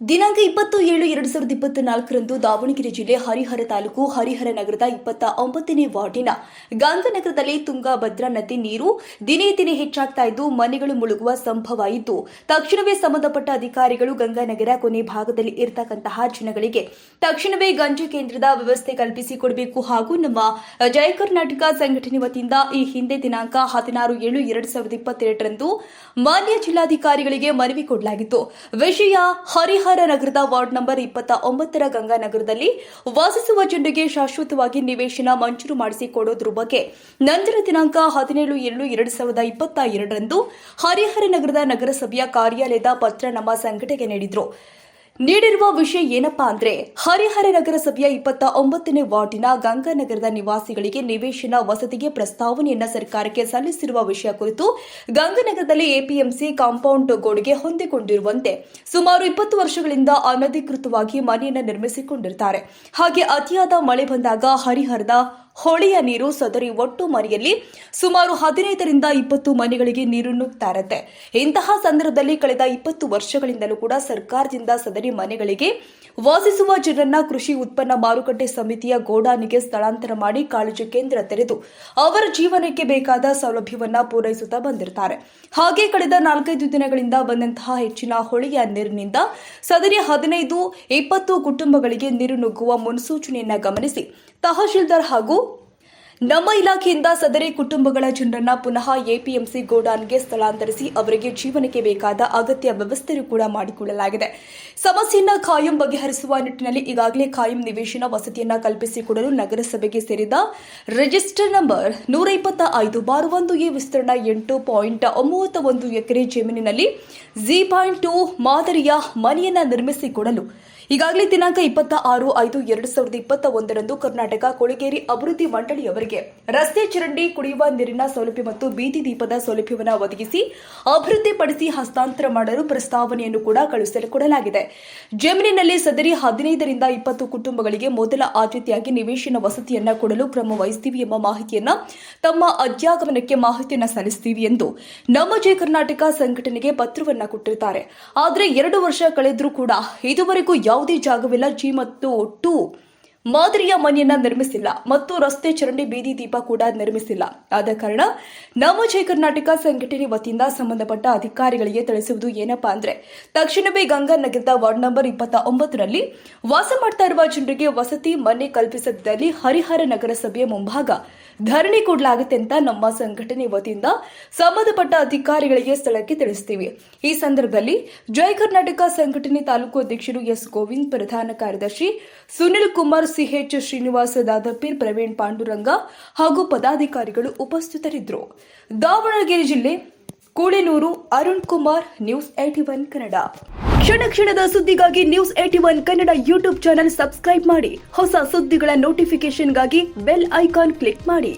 ದಿನಾಂಕ ಇಪ್ಪತ್ತು ಏಳು ಎರಡು ಸಾವಿರದ ಇಪ್ಪತ್ತ ನಾಲ್ಕರಂದು ದಾವಣಗೆರೆ ಜಿಲ್ಲೆ ಹರಿಹರ ತಾಲೂಕು ಹರಿಹರ ನಗರದ ಇಪ್ಪತ್ತ ಒಂಬತ್ತನೇ ವಾರ್ಡಿನ ಗಾಂಧಿನಗರದಲ್ಲಿ ತುಂಗಭದ್ರಾ ನದಿ ನೀರು ದಿನೇ ದಿನೇ ಹೆಚ್ಚಾಗ್ತಾ ಇದ್ದು ಮನೆಗಳು ಮುಳುಗುವ ಸಂಭವ ಇದ್ದು ತಕ್ಷಣವೇ ಸಂಬಂಧಪಟ್ಟ ಅಧಿಕಾರಿಗಳು ಗಂಗಾನಗರ ಕೊನೆ ಭಾಗದಲ್ಲಿ ಇರತಕ್ಕಂತಹ ಜನಗಳಿಗೆ ತಕ್ಷಣವೇ ಗಂಜಿ ಕೇಂದ್ರದ ವ್ಯವಸ್ಥೆ ಕಲ್ಪಿಸಿಕೊಡಬೇಕು ಹಾಗೂ ನಮ್ಮ ಜಯ ಕರ್ನಾಟಕ ಸಂಘಟನೆ ವತಿಯಿಂದ ಈ ಹಿಂದೆ ದಿನಾಂಕ ಹದಿನಾರು ಏಳು ಎರಡು ಸಾವಿರದ ಇಪ್ಪತ್ತೆರಡರಂದು ಮಾನ್ಯ ಜಿಲ್ಲಾಧಿಕಾರಿಗಳಿಗೆ ಮನವಿ ಕೊಡಲಾಗಿತ್ತು. ವಿಷಯ ಹರಿಹರ ನಗರದ ವಾರ್ಡ್ ನಂಬರ್ ಇಪ್ಪತ್ತ ಒಂಬತ್ತರ ಗಂಗಾನಗರದಲ್ಲಿ ವಾಸಿಸುವ ಜನರಿಗೆ ಶಾಶ್ವತವಾಗಿ ನಿವೇಶನ ಮಂಜೂರು ಮಾಡಿಸಿಕೊಡೋದ್ರ ಬಗ್ಗೆ ನಂತರ ದಿನಾಂಕ ಹದಿನೇಳು ಏಳು ಎರಡು ಸಾವಿರದ ಇಪ್ಪತ್ತ ಎರಡರಂದು ಹರಿಹರ ನಗರದ ನಗರಸಭೆಯ ಕಾರ್ಯಾಲಯದ ಪತ್ರ ನಮ್ಮ ಸಂಘಟನೆಗೆ ನೀಡಿದ್ರು. ನೀಡಿರುವ ವಿಷಯ ಏನಪ್ಪಾ ಅಂದ್ರೆ ಹರಿಹರ ನಗರಸಭೆಯ ಇಪ್ಪತ್ತ ಒಂಬತ್ತನೇ ವಾರ್ಡಿನ ಗಂಗಾನಗರದ ನಿವಾಸಿಗಳಿಗೆ ನಿವೇಶನ ವಸತಿಗೆ ಪ್ರಸ್ತಾವನೆಯನ್ನ ಸರ್ಕಾರಕ್ಕೆ ಸಲ್ಲಿಸಿರುವ ವಿಷಯ ಕುರಿತು ಗಂಗಾನಗರದಲ್ಲಿ ಎಪಿಎಂಸಿ ಕಾಂಪೌಂಡ್ ಗೋಡೆಗೆ ಹೊಂದಿಕೊಂಡಿರುವಂತೆ ಸುಮಾರು ಇಪ್ಪತ್ತು ವರ್ಷಗಳಿಂದ ಅನಧಿಕೃತವಾಗಿ ಮನೆಯನ್ನ ನಿರ್ಮಿಸಿಕೊಂಡಿರುತ್ತಾರೆ ಹಾಗೆ ಅತಿಯಾದ ಮಳೆ ಬಂದಾಗ ಹರಿಹರದ ಹೊಳೆಯ ನೀರು ಸದರಿ ಒಟ್ಟು ಮನೆಯಲ್ಲಿ ಸುಮಾರು ಹದಿನೈದರಿಂದ ಇಪ್ಪತ್ತು ಮನೆಗಳಿಗೆ ನೀರು ನುಗ್ತಾ ಇರುತ್ತೆ ಇಂತಹ ಸಂದರ್ಭದಲ್ಲಿ ಕಳೆದ ಇಪ್ಪತ್ತು ವರ್ಷಗಳಿಂದಲೂ ಕೂಡ ಸರ್ಕಾರದಿಂದ ಸದರಿ ಮನೆಗಳಿಗೆ ವಾಸಿಸುವ ಜನರನ್ನ ಕೃಷಿ ಉತ್ಪನ್ನ ಮಾರುಕಟ್ಟೆ ಸಮಿತಿಯ ಗೋಡಾನಿಗೆ ಸ್ಥಳಾಂತರ ಮಾಡಿ ಕಾಳಜಿ ಕೇಂದ್ರ ತೆರೆದು ಅವರ ಜೀವನಕ್ಕೆ ಬೇಕಾದ ಸೌಲಭ್ಯವನ್ನ ಪೂರೈಸುತ್ತಾ ಬಂದಿರ್ತಾರೆ. ಹಾಗೆ ಕಳೆದ ನಾಲ್ಕೈದು ದಿನಗಳಿಂದ ಬಂದಂತಹ ಹೆಚ್ಚಿನ ಹೊಳೆಯ ನೀರಿನಿಂದ ಸದರಿ ಹದಿನೈದು, ಇಪ್ಪತ್ತು ಕುಟುಂಬಗಳಿಗೆ ನೀರು ನುಗ್ಗುವ ಮುನ್ಸೂಚನೆಯನ್ನ ಗಮನಿಸಿ ತಹಶೀಲ್ದಾರ್ ಹಾಗೂ ನಮ್ಮ ಇಲಾಖೆಯಿಂದ ಸದರಿ ಕುಟುಂಬಗಳ ಜನರನ್ನ ಪುನಃ ಎಪಿಎಂಸಿ ಗೋಡಾನ್ಗೆ ಸ್ಥಳಾಂತರಿಸಿ ಅವರಿಗೆ ಜೀವನಕ್ಕೆ ಬೇಕಾದ ಅಗತ್ಯ ವ್ಯವಸ್ಥೆಯೂ ಕೂಡ ಮಾಡಿಕೊಳ್ಳಲಾಗಿದೆ ಸಮಸ್ಯೆಯನ್ನ ಖಾಯಂ ಬಗೆಹರಿಸುವ ನಿಟ್ಟಿನಲ್ಲಿ ಈಗಾಗಲೇ ಖಾಯಂ ನಿವೇಶನ ವಸತಿಯನ್ನ ಕಲ್ಪಿಸಿಕೊಡಲು ನಗರಸಭೆಗೆ ಸೇರಿದ ರಿಜಿಸ್ಟರ್ ನಂಬರ್ ನೂರ ಇಪ್ಪತ್ತ ಐದು ಬಾರ್ ಒಂದು ಎ ವಿಸ್ತರಣಾ ಎಂಟು ಪಾಯಿಂಟ್ ಒಂಬತ್ತ ಒಂದು ಎಕರೆ ಜಮೀನಿನಲ್ಲಿ ಜಿ ಪಾಯಿಂಟ್ ಟು ಮಾದರಿಯ ಮನೆಯನ್ನ ನಿರ್ಮಿಸಿಕೊಡಲು ಈಗಾಗಲೇ ದಿನಾಂಕ ಇಪ್ಪತ್ತ ಆರು ಐದು ಎರಡು ಸಾವಿರದ ಇಪ್ಪತ್ತ ಒಂದರಂದು ಕರ್ನಾಟಕ ಕೊಳಗೇರಿ ಅಭಿವೃದ್ಧಿ ಮಂಡಳಿಯವರಿಗೆ ರಸ್ತೆ ಚರಂಡಿ, ಕುಡಿಯುವ ನೀರಿನ ಸೌಲಭ್ಯ ಮತ್ತು ಬೀದಿ ದೀಪದ ಸೌಲಭ್ಯವನ್ನು ಒದಗಿಸಿ ಅಭಿವೃದ್ಧಿಪಡಿಸಿ ಹಸ್ತಾಂತರ ಮಾಡಲು ಪ್ರಸ್ತಾವನೆಯನ್ನು ಕೂಡ ಕಳುಹಿಸಲು ಕೊಡಲಾಗಿದೆ. ಜಮೀನಿನಲ್ಲಿ ಸದರಿ ಹದಿನೈದರಿಂದ ಇಪ್ಪತ್ತು ಕುಟುಂಬಗಳಿಗೆ ಮೊದಲ ಆದ್ಯತೆಯಾಗಿ ನಿವೇಶನ ವಸತಿಯನ್ನ ಕೊಡಲು ಕ್ರಮ ವಹಿಸ್ತೀವಿ ಎಂಬ ಮಾಹಿತಿಯನ್ನ ತಮ್ಮ ಅಧ್ಯಾಗಮನಕ್ಕೆ ಮಾಹಿತಿಯನ್ನು ಸಲ್ಲಿಸ್ತೀವಿ ಎಂದು ನಮ್ಮ ಜಯ ಕರ್ನಾಟಕ ಸಂಘಟನೆಗೆ ಪತ್ರವನ್ನ ಕೊಟ್ಟಿರುತ್ತಾರೆ ಆದರೆ ಎರಡು ವರ್ಷ ಕಳೆದರೂ ಕೂಡ ಇದುವರೆಗೂ ಯಾವುದೇ ಜಾಗವಿಲ್ಲ ಜಿ ಮತ್ತು ಟು. ಮಾದರಿಯ ಮನೆಯನ್ನ ನಿರ್ಮಿಸಿಲ್ಲ ಮತ್ತು ರಸ್ತೆ ಚರಂಡಿ ಬೀದಿ ದೀಪ ಕೂಡ ನಿರ್ಮಿಸಿಲ್ಲ. ಆದ ಕಾರಣ ನಮ್ಮ ಜಯ ಕರ್ನಾಟಕ ಸಂಘಟನೆ ವತಿಯಿಂದ ಸಂಬಂಧಪಟ್ಟ ಅಧಿಕಾರಿಗಳಿಗೆ ತಿಳಿಸುವುದು ಏನಪ್ಪಾ ಅಂದ್ರೆ, ತಕ್ಷಣವೇ ಗಂಗಾನಗರದ ವಾರ್ಡ್ ನಂಬರ್ ಇಪ್ಪತ್ತ ಒಂಬತ್ತರಲ್ಲಿ ವಾಸ ಮಾಡ್ತಾ ಇರುವ ಜನರಿಗೆ ವಸತಿ ಮನೆ ಕಲ್ಪಿಸದಿದ್ದಲ್ಲಿ ಹರಿಹರ ನಗರಸಭೆಯ ಮುಂಭಾಗ ಧರಣಿ ಕೊಡಲಾಗುತ್ತೆ ಅಂತ ನಮ್ಮ ಸಂಘಟನೆ ವತಿಯಿಂದ ಸಂಬಂಧಪಟ್ಟ ಅಧಿಕಾರಿಗಳಿಗೆ ಸ್ಥಳಕ್ಕೆ ತಿಳಿಸ್ತೀವಿ. ಈ ಸಂದರ್ಭದಲ್ಲಿ ಜಯ ಕರ್ನಾಟಕ ಸಂಘಟನೆ ತಾಲೂಕು ಅಧ್ಯಕ್ಷರು ಎಸ್ ಗೋವಿಂದ್, ಪ್ರಧಾನ ಕಾರ್ಯದರ್ಶಿ ಸುನಿಲ್ ಕುಮಾರ್ ಸಿಎಚ್ ಶ್ರೀನಿವಾಸ ದಾದಪೀರ್ ಪ್ರವೀಣ್ ಪಾಂಡುರಂಗ ಹಾಗೂ ಪದಾಧಿಕಾರಿಗಳು ಉಪಸ್ಥಿತರಿದ್ದರು. ದಾವಣಗೆರೆ ಜಿಲ್ಲೆ Kulenuru Arun Kumar, news at one Kannada. ಕ್ಷಣ ಕ್ಷಣದ ಸುದ್ದಿಗಾಗಿ news at one Kannada YouTube channel subscribe ಮಾಡಿ. ಹೊಸ ಸುದ್ದಿಗಳ ನೋಟಿಫಿಕೇಶನ್ಗಾಗಿ ಬೆಲ್ ಐಕಾನ್ ಕ್ಲಿಕ್ ಮಾಡಿ.